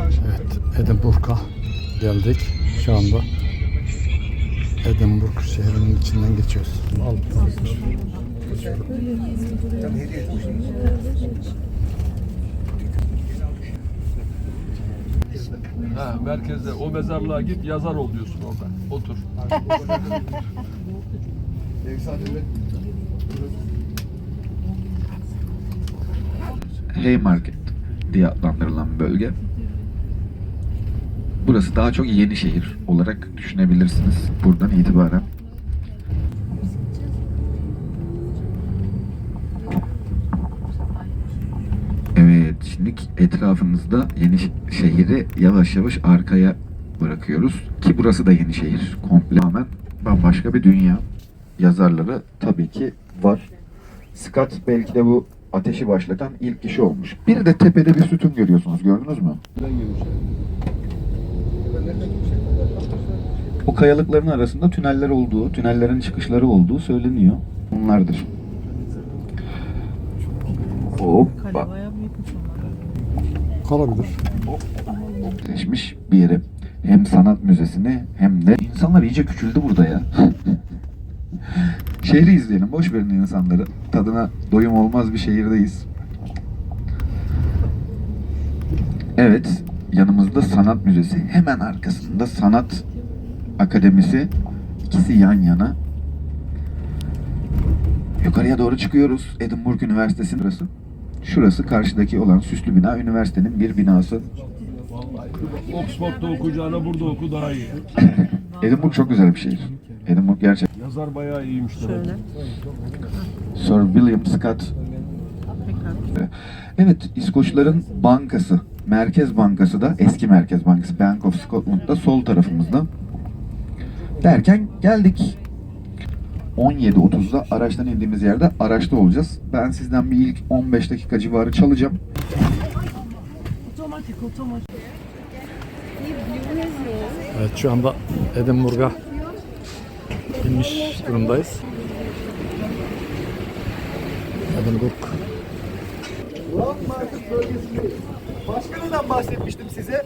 Evet, Edinburgh'a geldik şu anda. Edinburgh şehrinin içinden geçiyoruz. Altı. Ha, merkezde o mezarlığa git yazar ol diyorsun orada. Otur. Haymarket diye adlandırılan bölge. Burası daha çok yeni şehir olarak düşünebilirsiniz buradan itibaren. Evet, şimdi etrafımızda yeni şehri yavaş yavaş arkaya bırakıyoruz. Ki burası da yeni şehir. Komple tamamen bambaşka bir dünya. Yazarları tabii ki var. Scott belki de bu ateşi başlatan ilk kişi olmuş. Bir de tepede bir sütun görüyorsunuz. Gördünüz mü? O kayalıkların arasında tüneller olduğu, tünellerin çıkışları olduğu söyleniyor. Bunlardır. Hoppa. Kalabilir. Birleşmiş bir yere. Hem sanat müzesini hem de insanlar iyice küçüldü burada ya. Şehri izleyelim. Boş verin insanları. Tadına doyum olmaz bir şehirdeyiz. Evet. Yanımızda sanat müzesi. Hemen arkasında sanat akademisi. İkisi yan yana. Yukarıya doğru çıkıyoruz. Edinburgh Üniversitesi'nin burası. Şurası karşıdaki olan süslü bina üniversitenin bir binası. Oxford'da okuyacağına burada oku daha iyi. Edinburgh çok güzel bir şehir. Edinburgh gerçekten. Yazar bayağı iyiymiş. Şöyle. Sir William Scott. Evet, İskoçların bankası, Merkez Bankası da eski Merkez Bankası Bank of Scotland'da sol tarafımızda. Derken geldik. 17.30'da araçtan indiğimiz yerde araçta olacağız. Ben sizden bir ilk 15 dakika civarı çalacağım. Otomatik otomatik. Evet şu anda Edinburgh'a inmiş durumdayız. Edinburgh. Rock Market bölgesindeyiz. Başka neden bahsetmiştim size?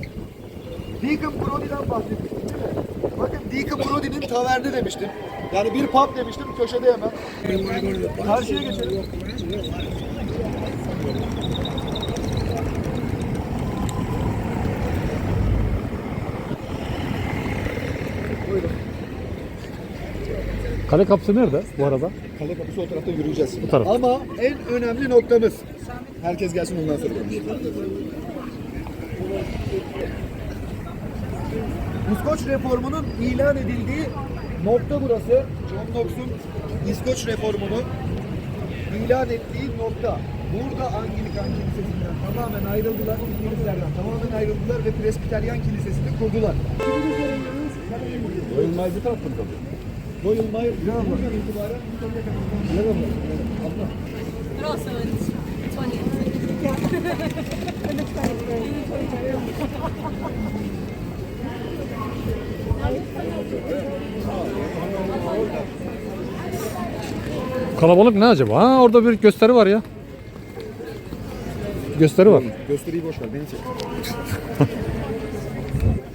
Deacon Brody'den bahsetmiştim değil mi? Bakın Deacon Brody'nin taverni demiştim. Yani bir pub demiştim köşede hemen. Karşıya geçelim. Kale kapısı nerede bu arada? Kale kapısı o tarafta yürüyeceğiz. Bu taraf. Ama en önemli noktamız. Herkes gelsin ondan sonra. İskoç reformunun ilan edildiği nokta burası. John Knox'un İskoç reformunu ilan ettiği nokta. Burada Anglikan Kilisesi'nden tamamen ayrıldılar. Kiliselerden tamamen ayrıldılar ve Presbiteryan Kilisesi'ni kurdular. Royal Mail bir tarafta mı kalıyor? Royal Mail buradan itibaren Merhaba. Abla. But also it's 20th. Kalabalık ne acaba? Ha orada bir gösteri var ya. Gösteri var. Gösteriyi boş ver, beni çek.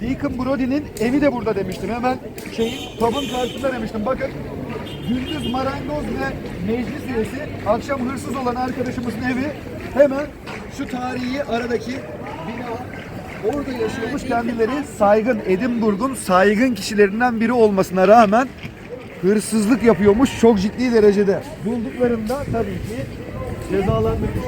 Deacon Brody'nin evi de burada demiştim. Hemen şeyin, pub'ın karşısında demiştim. Bakın, gündüz marangoz ve meclis üyesi, akşam hırsız olan arkadaşımızın evi hemen şu tarihi aradaki bina. Orada yaşıyormuş kendileri saygın, Edinburgh'un saygın kişilerinden biri olmasına rağmen hırsızlık yapıyormuş çok ciddi derecede. Bulduklarında tabii ki cezalandırmış.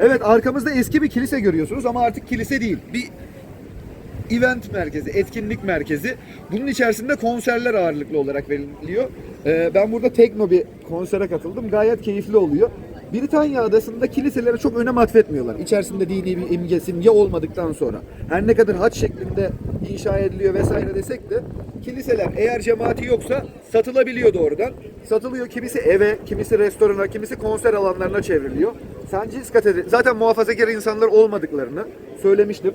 Evet arkamızda eski bir kilise görüyorsunuz ama artık kilise değil. Bir event merkezi, etkinlik merkezi. Bunun içerisinde konserler ağırlıklı olarak veriliyor. Ee, ben burada tekno bir konsere katıldım. Gayet keyifli oluyor. Britanya adasında kiliselere çok önem atfetmiyorlar. İçerisinde dini bir imge, simge olmadıktan sonra. Her ne kadar haç şeklinde inşa ediliyor vesaire desek de kiliseler eğer cemaati yoksa satılabiliyor doğrudan. Satılıyor kimisi eve, kimisi restorana, kimisi konser alanlarına çevriliyor. Giles Katedrali, zaten muhafazakar insanlar olmadıklarını söylemiştim.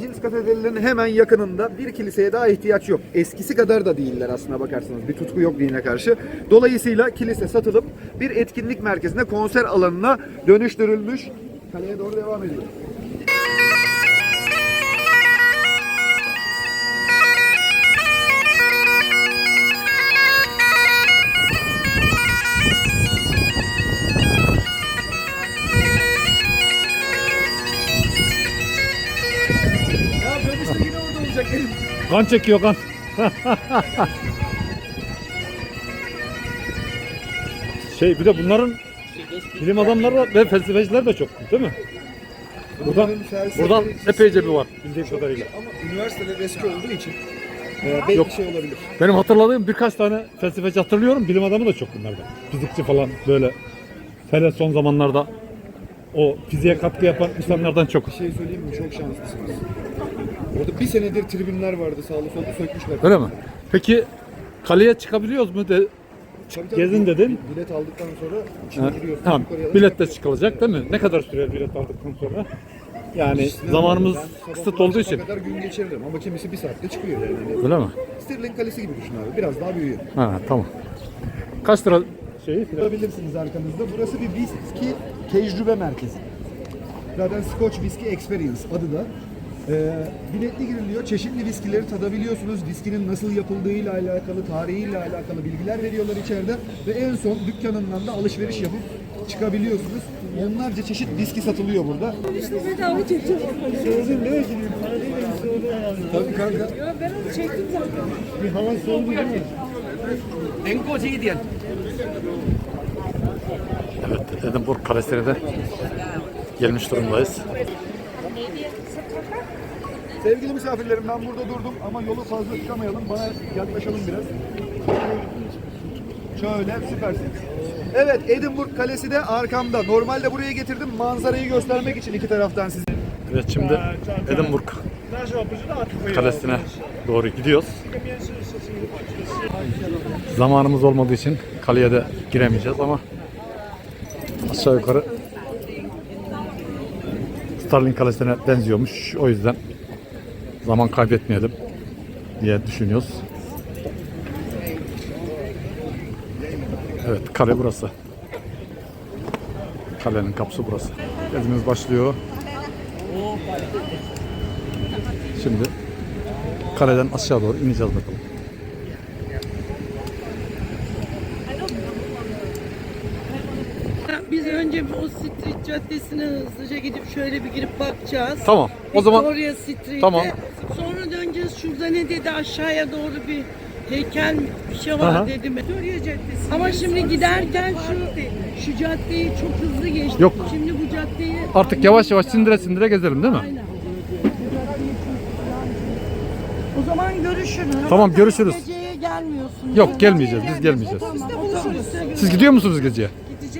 Giles Katedrali'nin hemen yakınında bir kiliseye daha ihtiyaç yok. Eskisi kadar da değiller aslına bakarsanız. Bir tutku yok dine karşı. Dolayısıyla kilise satılıp bir etkinlik merkezine, konser alanına dönüştürülmüş. Kaleye doğru devam ediyor. Kan çekiyor kan. şey bir de bunların bilim adamları var ve felsefeciler de çok değil mi? Buradan, buradan epeyce bir var bildiğim kadarıyla. Ama üniversiteler eski olduğu için belki Yok. şey olabilir. Benim hatırladığım birkaç tane felsefeci hatırlıyorum. Bilim adamı da çok bunlarda. Fizikçi falan böyle. Hele son zamanlarda o fiziğe katkı yapan insanlardan çok. Bir şey söyleyeyim mi? Çok şanslısınız. Orada bir senedir tribünler vardı sağlı sollu sökmüşler. Öyle mi? Peki kaleye çıkabiliyoruz mu? De, Tabii tabii. Gezin dedin. Bilet aldıktan sonra içine Ha, giriyorsun. tamam. yukarıya da Bilet de çıkılacak değil mi? Ne kadar sürer bilet aldıktan sonra? Yani zamanımız Ben sabah kısıt olduğu için. kadar gün geçiririm ama kimisi bir saatte çıkıyor yani. Öyle mi? Stirling Kalesi gibi düşün abi. Biraz daha büyüyor. Ha tamam. Kaç lira şeyi? Görebilirsiniz arkanızda. Burası bir viski tecrübe merkezi. Zaten Scotch Whisky Experience adı da. Ee, biletli giriliyor. Çeşitli viskileri tadabiliyorsunuz. Viskinin nasıl yapıldığıyla alakalı, tarihiyle alakalı bilgiler veriyorlar içeride. Ve en son dükkanından da alışveriş yapıp çıkabiliyorsunuz. Onlarca çeşit viski satılıyor burada. Bedava çekeceğim. Sözün ne ki? Tabii kanka. Ya ben onu çektim zaten. Bir hava soğudu değil mi? Evet, Edinburgh Kalesi'ne de gelmiş durumdayız. Sevgili misafirlerim ben burada durdum ama yolu fazla çıkamayalım. Bana yaklaşalım biraz. Şöyle süpersiniz. Evet Edinburgh Kalesi de arkamda. Normalde buraya getirdim manzarayı göstermek için iki taraftan size. Evet şimdi Edinburgh Kalesi'ne doğru gidiyoruz. Zamanımız olmadığı için kaleye de giremeyeceğiz ama aşağı yukarı Starling Kalesi'ne benziyormuş. O yüzden zaman kaybetmeyelim diye düşünüyoruz. Evet kale burası. Kalenin kapısı burası. Gezimiz başlıyor. Şimdi kaleden aşağı doğru ineceğiz bakalım. Biz önce bir o Street Caddesi'ne hızlıca gidip şöyle bir girip bakacağız. Tamam. O zaman Victoria Street'e. Tamam. Sonra döneceğiz. Şurada ne dedi aşağıya doğru bir heykel mi bir şey var Aha. dedim. Victoria Caddesi. Ama şimdi giderken şu şu caddeyi çok hızlı geçtik. Yok. Şimdi bu caddeyi artık yavaş yavaş sindire sindire gezelim değil mi? Aynen. O zaman görüşürüz. Tamam, görüşürüz. Geceye gelmiyorsun. Yok gelmeyeceğiz biz gelmeyeceğiz. Tamam, otobüste Siz gidiyor musunuz geceye?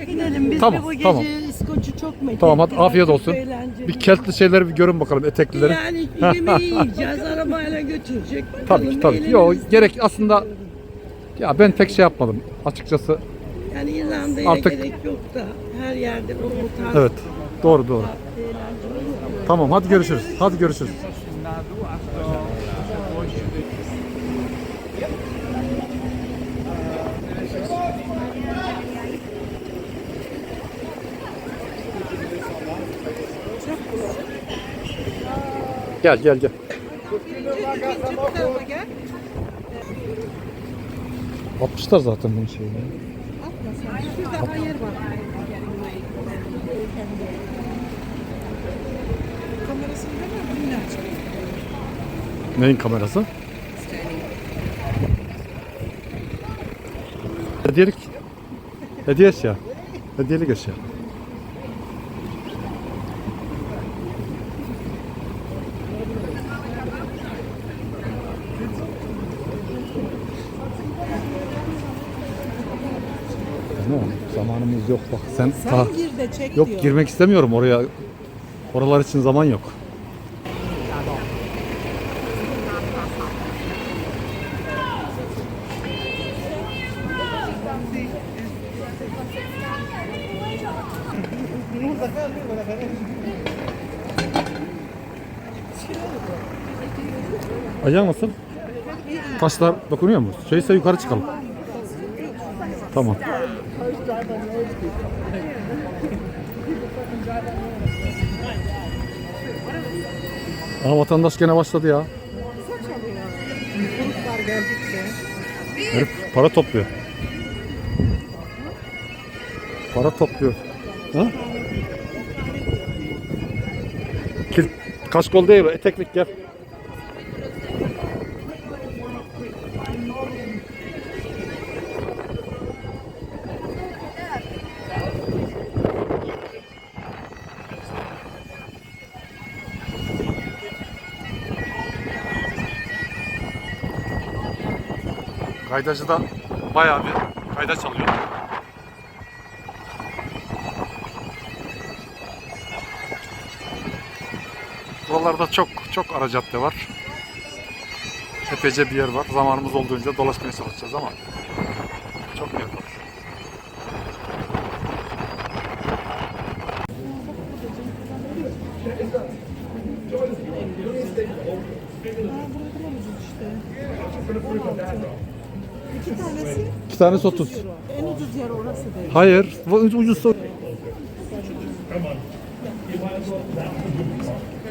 Gidelim biz Tamam, de bu gece tamam. İskoç'u çok merak Tamam hadi afiyet çok olsun. eğlenceli. Bir keltli şeyleri bir görün bakalım eteklileri. Yani yemeği yiyeceğiz, arabayla götürecek. Bakalım, Tabii ki tabii ki. Yo, eğleniriz. gerek aslında ya ben pek şey yapmadım açıkçası. Yani İrlanda'ya Artık- gerek yok da her yerde o tarz Evet. Doğru doğru. eğlenceli olur. Tamam hadi görüşürüz. Hadi görüşürüz. Gel gel gel. Atmışlar zaten bunu şeyini. Neyin kamerası? Hediyelik. Hediye eşya. Hediyelik eşya. Zamanımız yok bak. Sen, Sen ta- gir de çek Yok diyor. girmek istemiyorum oraya. Oralar için zaman yok. Ayağın nasıl? Taşlar dokunuyor mu? Şeyse yukarı çıkalım. Tamam. Aa vatandaş gene başladı ya. Herif para topluyor. Para topluyor. Ha? Kil, kaşkol değil eteklik gel. Kaydacı da bayağı bir kayda çalıyor. Buralarda çok çok ara cadde var. Epeyce bir yer var. Zamanımız olduğunca dolaşmaya çalışacağız ama tanesi İki tanesi 30. en ucuz yer orası değil. Hayır, bu ucuz.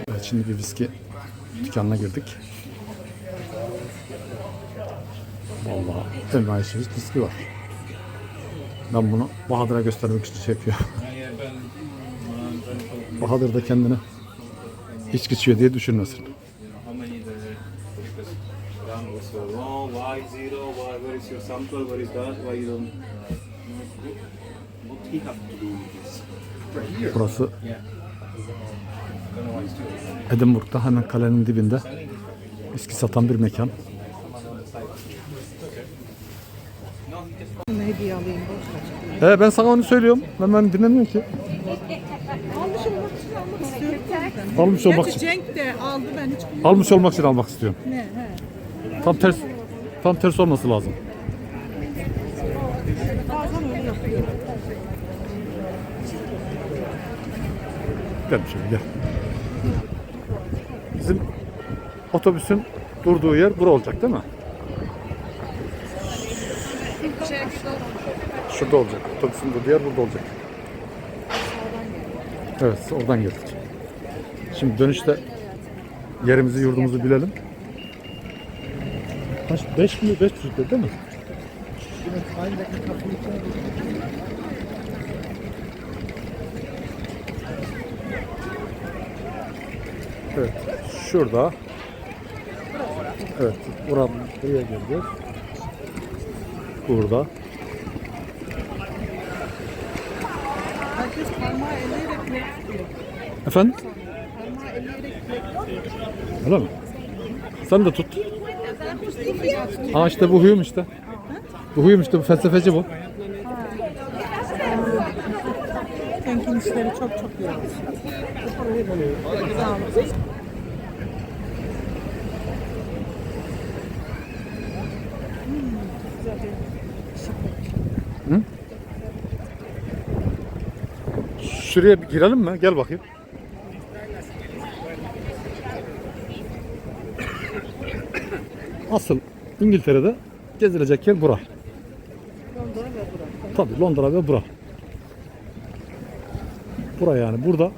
Evet, şimdi bir viski dükkanına girdik. Vallahi envai çeşit viski var. Ben bunu Bahadır'a göstermek için şey yapıyorum. Bahadır da kendini içki içiyor diye düşünmesin. İs your sample, where is that, why you don't what he have to do with this? Burası Yeah. Edinburgh'da hemen kalenin dibinde viski satan bir mekan. Hediye alayım boş ver. He ben sana onu söylüyorum. Ben, ben dinlemiyorum ki. Almış olmak için almak istiyorum. Almış olmak Gerçi için. Cenk de aldı ben hiç. Almış olmak için almak istiyorum. Ne he. Tam ters tam ters olması lazım. Bazen öyle yapıyor. Gel şöyle gel. Bizim otobüsün durduğu yer bura olacak değil mi? Şurada olacak. Otobüsün durduğu yer burada olacak. Evet oradan geldik. Şimdi dönüşte yerimizi yurdumuzu bilelim. Kaç? 5 mi? 5 buçuk değil mi? Evet. Şurada. Evet. Buranın buraya geleceğiz. Burada. Efendim? Öyle mi? Sen de tut. Ha işte bu huyum işte. Bu huyum işte bu felsefeci bu. Cenk'in işleri çok çok iyi. Sağ olun. Şuraya bir girelim mi? Gel bakayım. Asıl İngiltere'de gezilecek yer bura. Londra ve Burak. Tabii Londra ve bura. Bura yani burada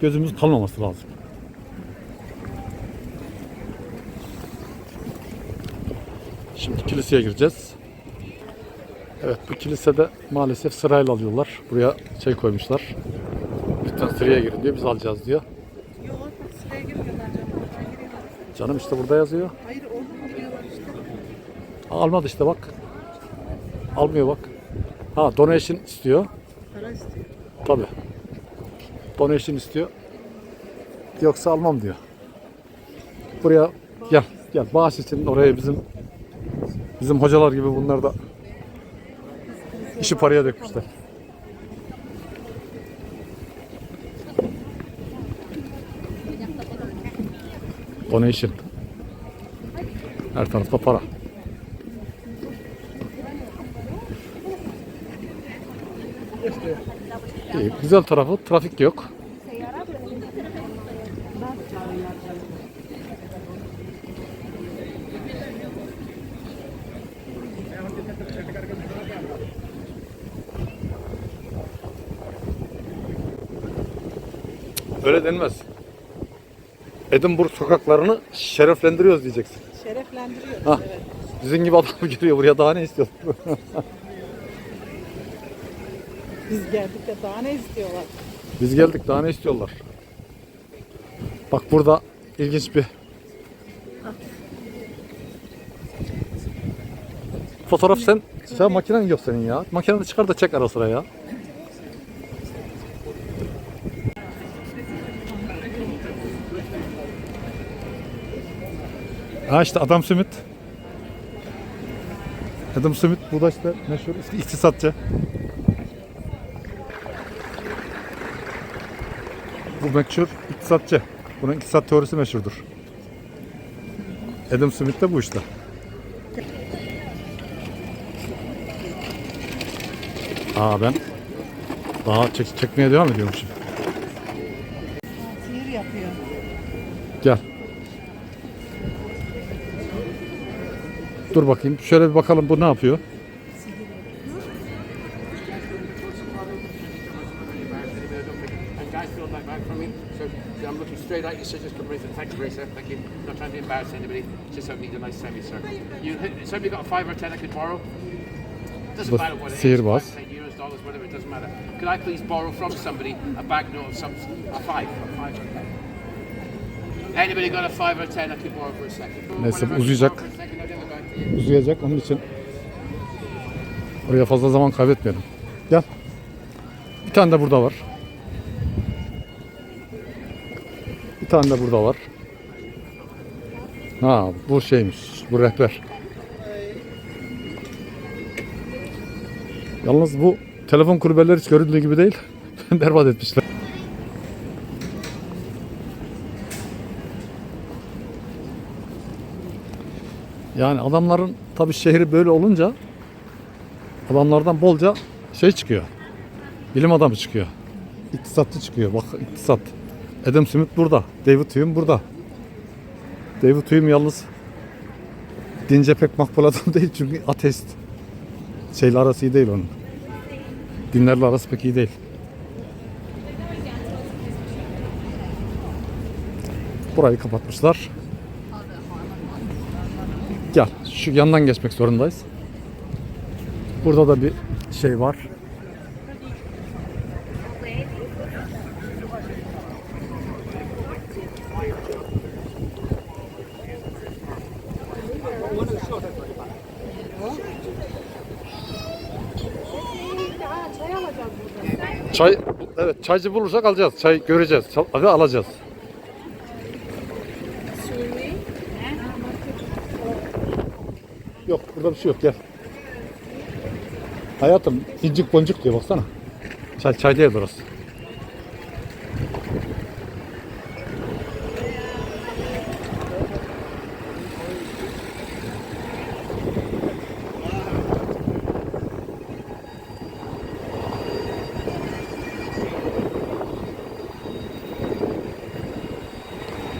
gözümüz kalmaması lazım. Şimdi kiliseye gireceğiz. Evet bu kilisede maalesef sırayla alıyorlar. Buraya şey koymuşlar. Lütfen sıraya girin diyor. Biz alacağız diyor. Yok sıraya girmiyorlar canım. Oradan giriyorlar. Canım işte burada yazıyor. Hayır oradan giriyorlar işte. Almadı işte bak. Almıyor bak. Ha donation istiyor. Para istiyor. Tabi. Donation istiyor. Yoksa almam diyor. Buraya gel gel bağış için oraya bizim bizim hocalar gibi bunlar da İşi paraya dökmüşler. Donation. Her tarafta para. İyi, güzel tarafı trafik yok. Öyle denmez. Edinburgh sokaklarını şereflendiriyoruz diyeceksin. Şereflendiriyor. Hah. Evet. Bizim gibi adam geliyor buraya daha ne istiyorsun? Biz geldik de daha ne istiyorlar? Biz geldik daha ne istiyorlar? Bak burada ilginç bir fotoğraf sen sen makinen yok senin ya. Makineni çıkar da çek ara sıra ya. Ha işte Adam Smith. Adam Smith bu da işte meşhur iktisatçı. Bu meşhur iktisatçı. Bunun iktisat teorisi meşhurdur. Adam Smith de bu işte. Aa ben daha çek, çekmeye devam ediyormuşum. Sihir yapıyor. Gel. Dur bakayım. Şöyle bir bakalım bu ne yapıyor? Straight at you, so just come right in. Thank you, Teresa. Thank you. not trying to embarrass anybody. Just hoping you a nice semicircle. You hit- somebody got a five or ten I could borrow? Doesn't Bas- matter what it is. sihirbaz. Five, ten euros, dollars, whatever. It doesn't matter. Could I please borrow from somebody a banknote of some a five, a five or ten? Anybody got a five or ten I could borrow for a second? Neyse, uzayacak. Uzayacak onun için oraya fazla zaman kaybetmeyelim. Gel. Bir tane de burada var. Bir tane de burada var. Ha bu şeymiş. Bu rehber. Yalnız bu telefon kulübeleri hiç görüldüğü gibi değil. Berbat etmişler. Yani adamların tabii şehri böyle olunca adamlardan bolca şey çıkıyor. Bilim adamı çıkıyor. İktisatçı çıkıyor. Bak iktisat. Adam Smith burada. David Hume burada. David Hume yalnız dince pek makbul adam değil çünkü ateist. Şeyle arası iyi değil onun. Dinlerle arası pek iyi değil. Burayı kapatmışlar. Gel. Şu yandan geçmek zorundayız. Burada da bir şey var. Çay, evet çaycı bulursak alacağız. Çay göreceğiz. Ve alacağız. Yok burada bir şey yok gel. Hayatım incik boncuk diyor baksana. Çay, çay değil burası.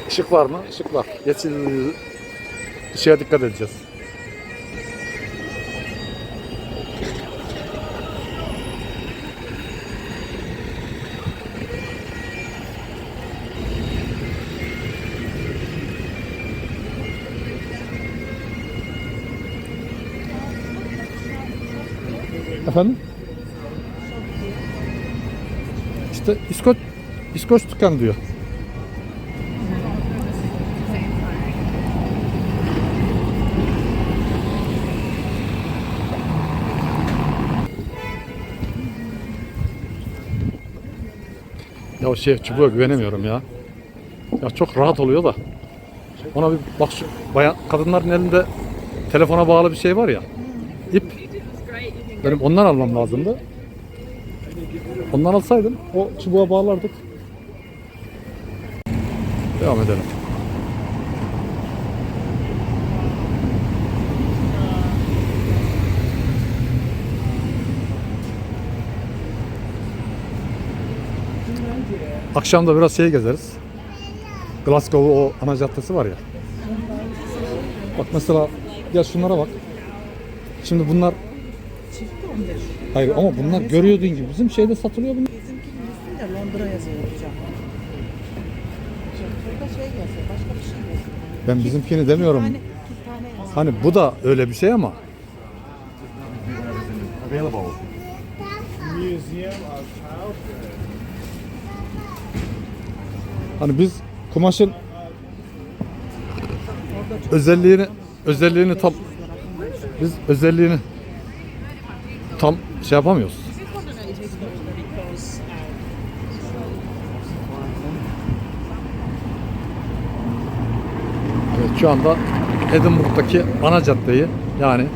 Işık var mı? Işık var. Yeşil ışığa dikkat edeceğiz. Efendim? İşte İskoç İskoç dükkan diyor. Ya şey çubuğa güvenemiyorum ya. Ya çok rahat oluyor da. Ona bir bak şu bayan kadınların elinde telefona bağlı bir şey var ya. İp. Benim ondan almam lazımdı. Ondan alsaydım o çubuğa bağlardık. Devam edelim. Akşam da biraz şey gezeriz. Glasgow'u o ana caddesi var ya. Bak mesela ya şunlara bak. Şimdi bunlar hayır ama bunlar görüyordun gibi bizim şeyde satılıyor bunlar. Bizimkinin üstünde Londra yazıyor hocam. Burada şey yazıyor, başka bir şey yazıyor. Ben bizimkini demiyorum. Tane, iki tane yazıyor. Hani bu da öyle bir şey ama Hani biz kumaşın özelliğini özelliğini tam biz özelliğini tam şey yapamıyoruz. Evet, şu anda Edinburgh'daki ana caddeyi yani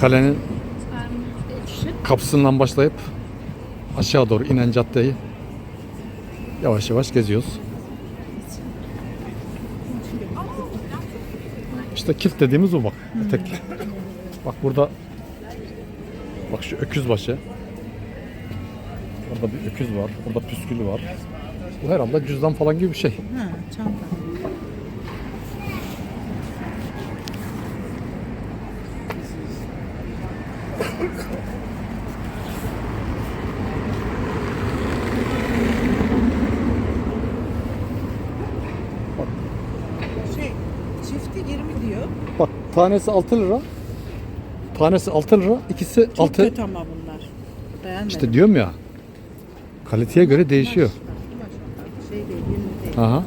kalenin kapısından başlayıp aşağı doğru inen caddeyi yavaş yavaş geziyoruz. İşte kilt dediğimiz bu bak. Etekli. Bak burada bak şu öküz başı. Orada bir öküz var. Orada püskülü var. Bu herhalde cüzdan falan gibi bir şey. Ha, çanta. Tanesi 6 lira. Tanesi 6 lira. ikisi Çok 6. kötü ama bunlar. Beğenmedim. İşte diyorum ya. Kaliteye göre değişiyor. Şey değil, 20 değil. Aha.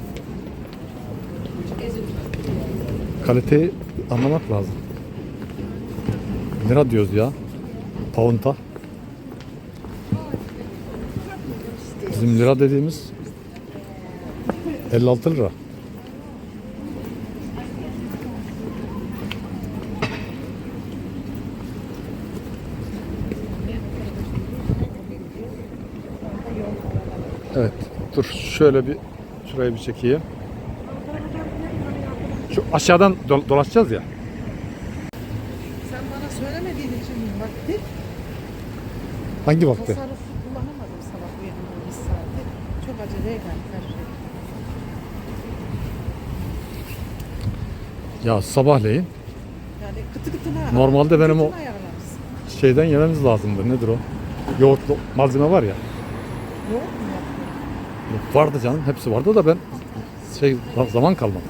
Kaliteyi anlamak lazım. Lira diyoruz ya. Pound'a. Bizim lira dediğimiz 56 lira. Evet. Dur şöyle bir şurayı bir çekeyim. Şu aşağıdan do- dolaşacağız ya. Sen bana söylemediğin için vakti Hangi vakti? tasarrufu kullanamadım sabah uyandığım bir saati. Çok acele eden her şey. Ya sabahleyin Yani kıtı kıtına Normalde benim o- şeyden yememiz lazımdır. Nedir o? Yoğurtlu malzeme var ya. Yoğurt mu? Vardı canım. Hepsi vardı da ben şey zaman kalmadı.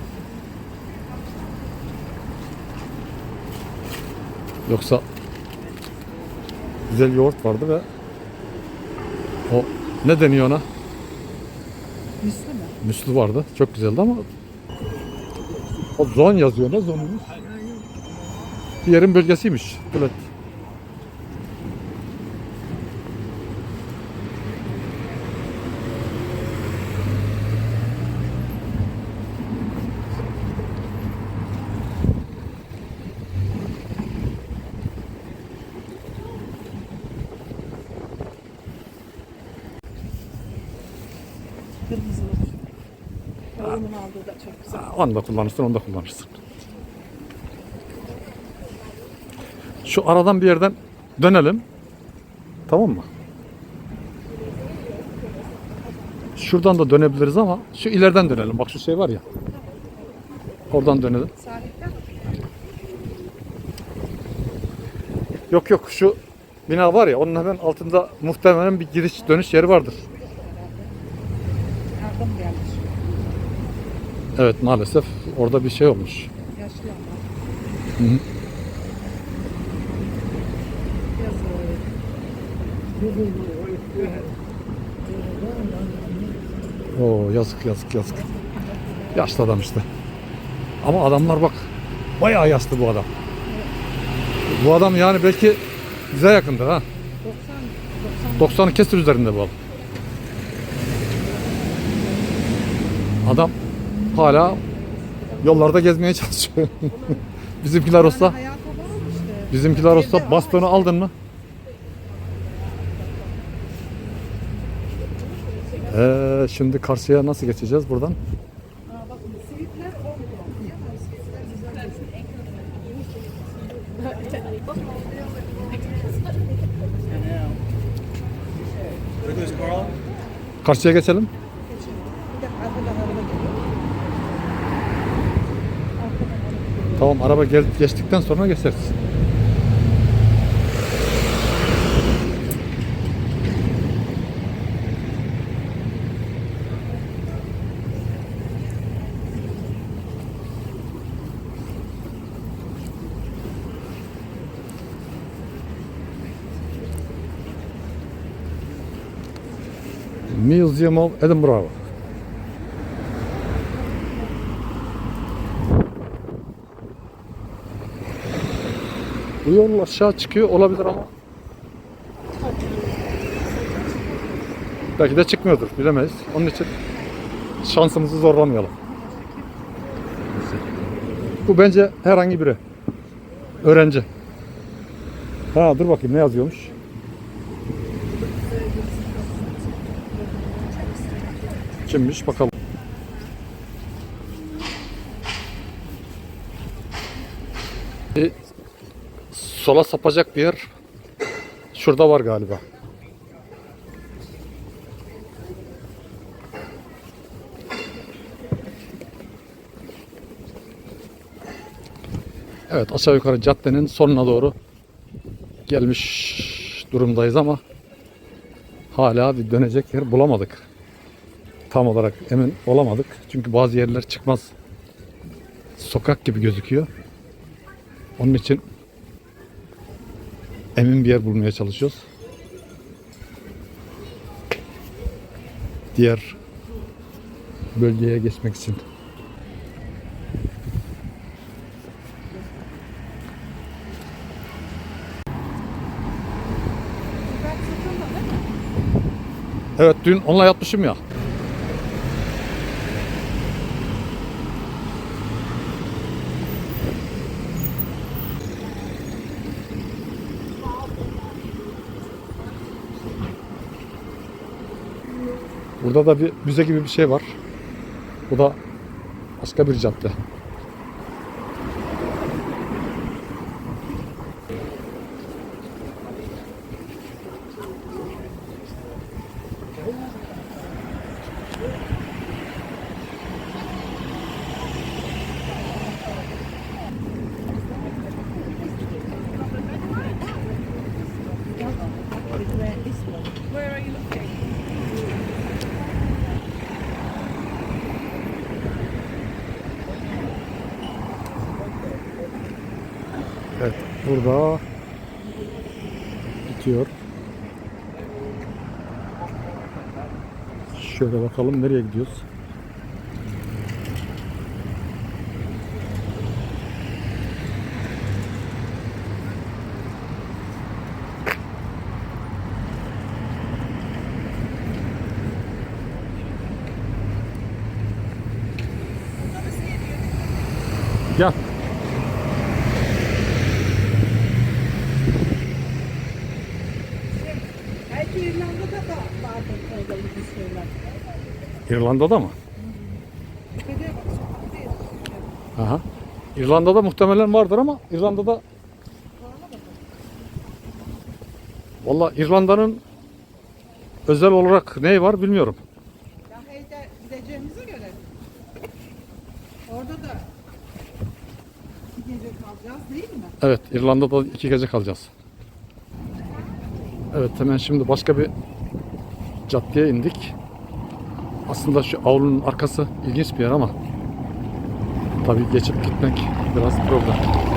Yoksa güzel yoğurt vardı ve o ne deniyor ona? Müslü mü? Müslü vardı. Çok güzeldi ama o zon yazıyor. Ne zonuymuş? Bir yerin bölgesiymiş. Evet. Kırmızılı. Oğlumun aldığı da çok güzel. Onu da kullanırsın, onu da kullanırsın. Şu aradan bir yerden dönelim. Tamam mı? Şuradan da dönebiliriz ama şu ileriden dönelim. Bak şu şey var ya. Oradan dönelim. Yok yok şu bina var ya onun hemen altında muhtemelen bir giriş dönüş yeri vardır. yardım gelmiş. Evet maalesef orada bir şey olmuş. Yaşlı Hı hı. Oo yazık yazık yazık. Yaşlı adam işte. Ama adamlar bak bayağı yaşlı bu adam. Bu adam yani belki bize yakındır ha. 90, 90 90'ın kesir üzerinde bu adam. Adam hala yollarda gezmeye çalışıyor. Bizimkiler olsa Bizimkiler olsa bastonu aldın mı? Ee, şimdi karşıya nasıl geçeceğiz buradan? Karşıya geçelim. Tamam araba gel geçtikten sonra geçeriz. Museum of Edinburgh. Bu yol aşağı çıkıyor olabilir ama belki de çıkmıyordur bilemeyiz. Onun için şansımızı zorlamayalım. Bu bence herhangi biri. Öğrenci. Ha dur bakayım ne yazıyormuş. Kimmiş bakalım. E, sola sapacak bir yer şurada var galiba. Evet aşağı yukarı caddenin sonuna doğru gelmiş durumdayız ama hala bir dönecek yer bulamadık. Tam olarak emin olamadık. Çünkü bazı yerler çıkmaz sokak gibi gözüküyor. Onun için emin bir yer bulmaya çalışıyoruz. Diğer bölgeye geçmek için. Evet dün onunla yatmışım ya. Burada da bir müze gibi bir şey var. Bu da başka bir cadde. Where are you looking? Evet burada bitiyor. Şöyle bakalım nereye gidiyoruz. Gel. Belki İrlanda'da da vardır böyle bir şeyler. İrlanda'da mı? Aha. İrlanda'da muhtemelen vardır ama İrlanda'da Valla İrlanda'nın özel olarak neyi var bilmiyorum. Ya Heyde gideceğimize göre orada da bir gece kalacağız değil mi? Evet İrlanda'da iki gece kalacağız. Evet hemen şimdi başka bir caddeye indik. Aslında şu avlunun arkası ilginç bir yer ama tabii geçip gitmek biraz problem.